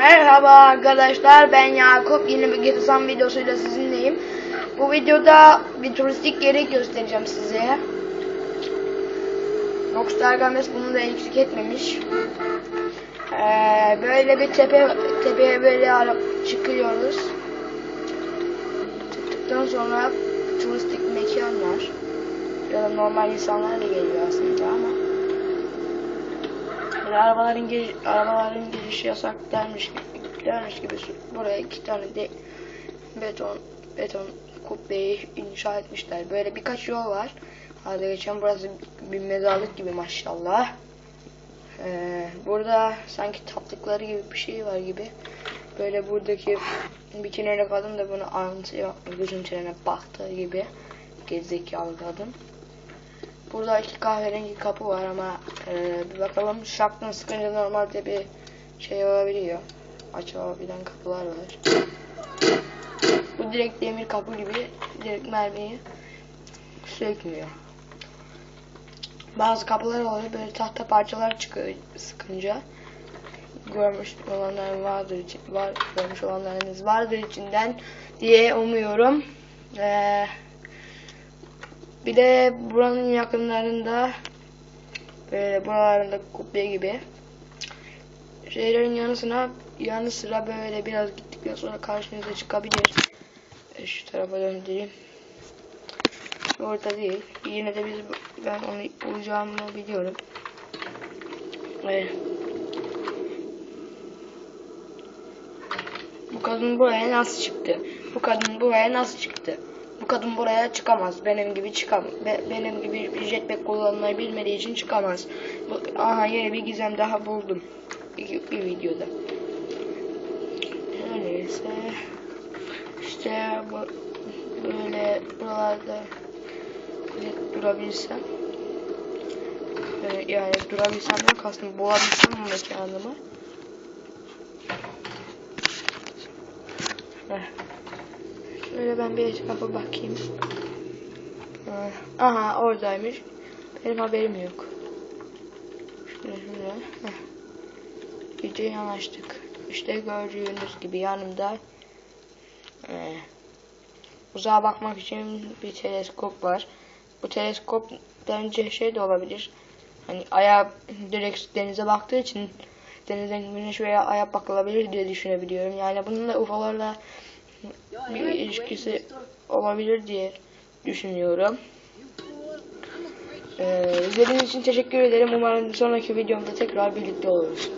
Merhaba arkadaşlar ben Yakup yeni bir Getusan videosuyla sizinleyim. Bu videoda bir turistik yeri göstereceğim size. Rockstar Games bunu da eksik etmemiş. Ee, böyle bir tepe tepeye böyle çıkıyoruz. Çıktıktan sonra turistik mekan var. Ya da normal insanlar da geliyor aslında ama. Böyle arabaların giriş, arabaların girişi yasak dermiş dermiş gibi buraya iki tane de beton beton kubbeyi inşa etmişler. Böyle birkaç yol var. Hadi geçen burası bir mezarlık gibi maşallah. Ee, burada sanki taptıkları gibi bir şey var gibi. Böyle buradaki bir kenara kadın da bunu anlatıyor. Gözün trene baktığı gibi. Gerizekalı kadın. Burada iki kahverengi kapı var ama e, bir bakalım şapkını sıkınca normalde bir şey olabiliyor. Açılabilen kapılar var. Bu direkt demir kapı gibi direkt mermiyi sökmüyor. Bazı kapılar oluyor böyle tahta parçalar çıkıyor sıkınca. Görmüş olanlar vardır var görmüş olanlarınız vardır içinden diye umuyorum. Eee bir de buranın yakınlarında böyle buralarında kubbe gibi şeylerin yanı sıra yanı sıra böyle biraz gittikten sonra karşınıza çıkabilir. E, şu tarafa döndüreyim. Orada değil. Yine de biz ben onu bulacağımı biliyorum. Evet. Bu kadın buraya nasıl çıktı? Bu kadın buraya nasıl çıktı? Kadın buraya çıkamaz. Benim gibi çıkam. Be- benim gibi bir jetpack kullanmayı bilmediği için çıkamaz. Bu, aha yeni bir gizem daha buldum. Bir, bir videoda. Öyleyse işte bu böyle buralarda durabilsem Ee, yani durabilsem yok aslında boğabilsem bu mekanımı Heh. Şöyle ben bir etrafa bakayım. Aha oradaymış. Benim haberim yok. Şöyle şöyle. Heh. Yanaştık. İşte gördüğünüz gibi yanımda ee, uzağa bakmak için bir teleskop var. Bu teleskop bence şey de olabilir. Hani aya direkt denize baktığı için denizden güneş veya aya bakılabilir diye düşünebiliyorum. Yani bunun da UFO'larla bir ilişkisi olabilir diye düşünüyorum. Ee, izlediğiniz için teşekkür ederim. Umarım sonraki videomda tekrar birlikte oluruz.